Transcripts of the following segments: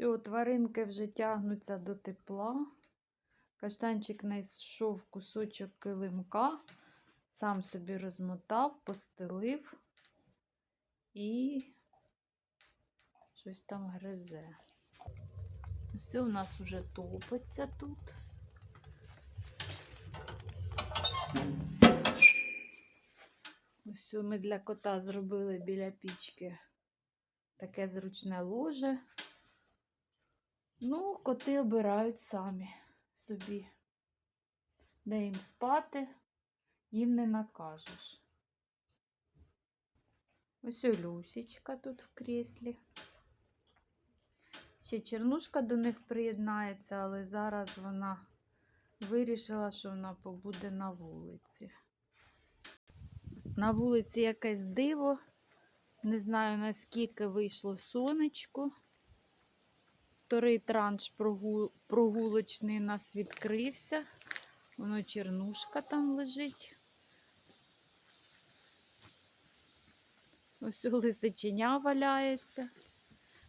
Все, тваринки вже тягнуться до тепла. Каштанчик знайшов кусочок килимка, сам собі розмотав, постелив і щось там гризе. Все у нас вже топиться тут. Ось ми для кота зробили біля пічки таке зручне ложе. Ну, коти обирають самі собі. Де їм спати, їм не накажеш. Ось Люсічка тут в кріслі. Ще чернушка до них приєднається, але зараз вона вирішила, що вона побуде на вулиці. На вулиці якесь диво. Не знаю, наскільки вийшло сонечко. Вторий транш прогулочний у нас відкрився. Воно чернушка там лежить. Ось лисиченя валяється.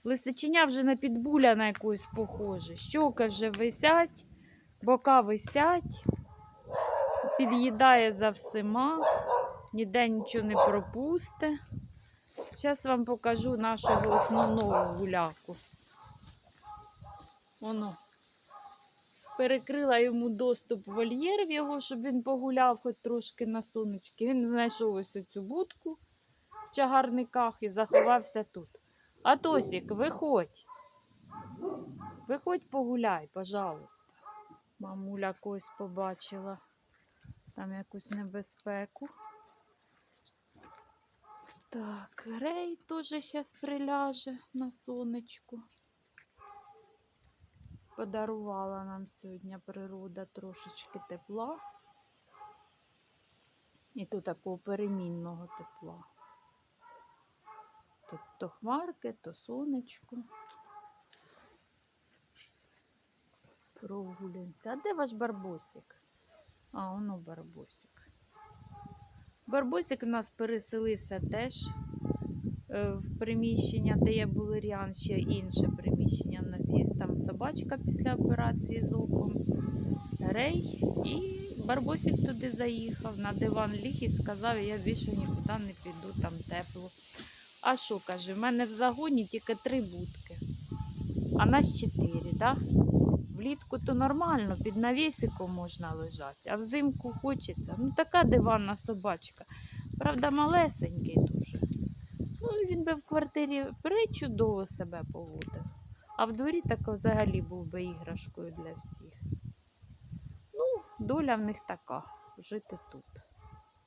Лисиченя вже на підбуля на якусь похоже. Щоки вже висять, бока висять, під'їдає за всіма, ніде нічого не пропусте. Зараз вам покажу нашого основного гуляку. Воно. Перекрила йому доступ в вольєр в його, щоб він погуляв хоч трошки на сонечки. Він знайшов ось цю будку в чагарниках і заховався тут. А Тосік, виходь. Виходь погуляй, пожалуйста. Мамуля когось побачила. Там якусь небезпеку. Так, Рей теж зараз приляже на сонечку. Подарувала нам сьогодні природа трошечки тепла. І то такого перемінного тепла. Тут то хмарки, то сонечко. Прогулюємося. А де ваш барбосик? А, воно барбосик. Барбосик у нас переселився теж в приміщення, де є булеріан, ще інше приміщення. У нас є там собачка після операції з оком. Рей і Барбосик туди заїхав, на диван ліг і сказав, я більше нікуди не піду, там тепло. А що каже, в мене в загоні тільки три будки, а нас чотири, так? Влітку то нормально, під навісиком можна лежати, а взимку хочеться. Ну така диванна собачка. Правда, малесенький дуже. Він би в квартирі причудово себе поводив. А в дворі так взагалі був би іграшкою для всіх. Ну, доля в них така жити тут.